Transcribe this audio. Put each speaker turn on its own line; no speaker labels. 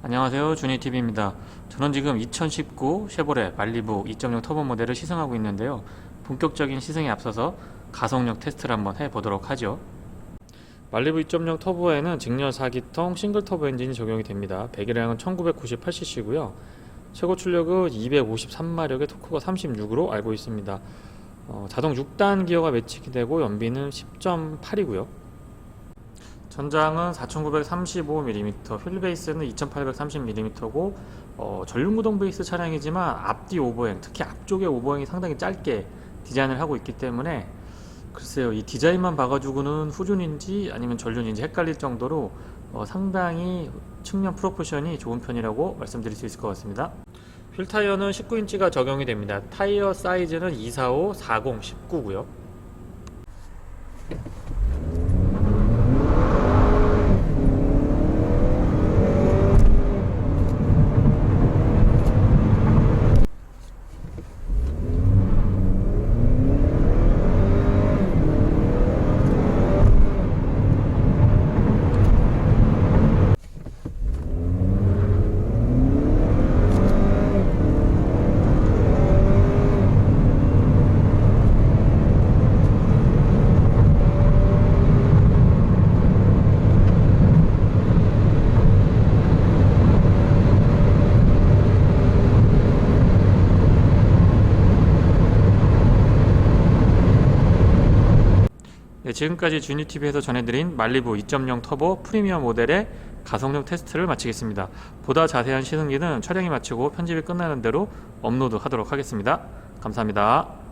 안녕하세요. 주니TV입니다. 저는 지금 2019 쉐보레 말리부 2.0 터보 모델을 시승하고 있는데요. 본격적인 시승에 앞서서 가속력 테스트를 한번 해보도록 하죠. 말리부 2.0 터보에는 직렬 4기통 싱글 터보 엔진이 적용이 됩니다. 배기량은 1998cc고요. 최고 출력은 253마력의 토크가 36으로 알고 있습니다. 어, 자동 6단 기어가 매칭이 되고 연비는 10.8이고요. 전장은 4935mm, 휠베이스는 2830mm고 어, 전륜구동 베이스 차량이지만 앞뒤 오버행, 특히 앞쪽의 오버행이 상당히 짧게 디자인을 하고 있기 때문에 글쎄요, 이 디자인만 봐가지고는 후륜인지 아니면 전륜인지 헷갈릴 정도로 어, 상당히 측면 프로포션이 좋은 편이라고 말씀드릴 수 있을 것 같습니다. 휠 타이어는 19인치가 적용이 됩니다. 타이어 사이즈는 245, 40, 19고요. 네, 지금까지 주니TV에서 전해드린 말리부 2.0 터보 프리미엄 모델의 가속력 테스트를 마치겠습니다. 보다 자세한 시승기는 촬영이 마치고 편집이 끝나는 대로 업로드 하도록 하겠습니다. 감사합니다.